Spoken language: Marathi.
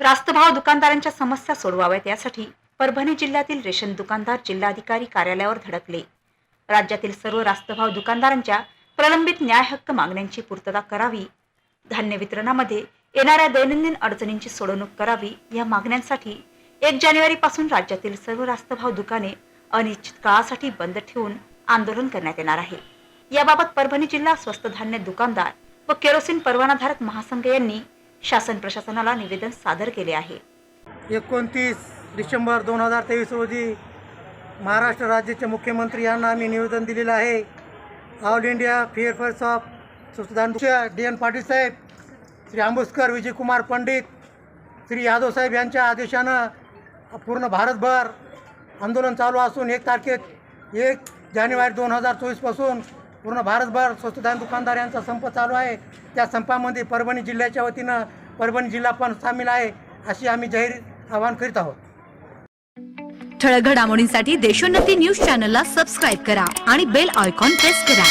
रास्तभाव दुकानदारांच्या समस्या सोडवाव्यात यासाठी परभणी जिल्ह्यातील रेशन दुकानदार जिल्हाधिकारी कार्यालयावर धडकले. राज्यातील सर्व रास्तभाव दुकानदारांच्या प्रलंबित न्याय हक्क मागण्यांची पूर्तता करावी. धान्य वितरणामध्ये येणाऱ्या दैनंदिन अडचणींची सोडवणूक करावी या मागण्यांसाठी एक जानेवारीपासून राज्यातील सर्व रास्तभाव दुकाने अनिश्चित काळासाठी बंद ठेवून आंदोलन करण्यात येणार आहे. याबाबत परभणी जिल्हा स्वस्त धान्य दुकानदार व केरोसिन परवानाधारक महासंघ यांनी शासन प्रशासनाला निवेदन सादर केले आहे. एकोणतीस डिसेंबर दोन हजार तेवीस रोजी महाराष्ट्र राज्याचे मुख्यमंत्री यांना आम्ही निवेदन दिलेलं आहे. ऑल इंडिया फेअरफेअर्स ऑफ सुधान डी एन पाटील साहेब श्री आंबुस्कर विजयकुमार पंडित श्री यादव साहेब यांच्या आदेशानं पूर्ण भारतभर आंदोलन चालू असून एक तारखेत एक जानेवारी दोन हजार चोवीसपासून पूर्ण भारतभर स्वस्तदान दुकानदार यांचा संप चालू आहे. त्या संपामध्ये परभणी जिल्ह्याच्या वतीनं परभणी जिल्हा पण सामील आहे अशी आम्ही जाहीर आवाहन करीत आहोत. ठळक घडामोडींसाठी देशोन्नती न्यूज चॅनलला सबस्क्राईब करा आणि बेल आयकॉन प्रेस करा.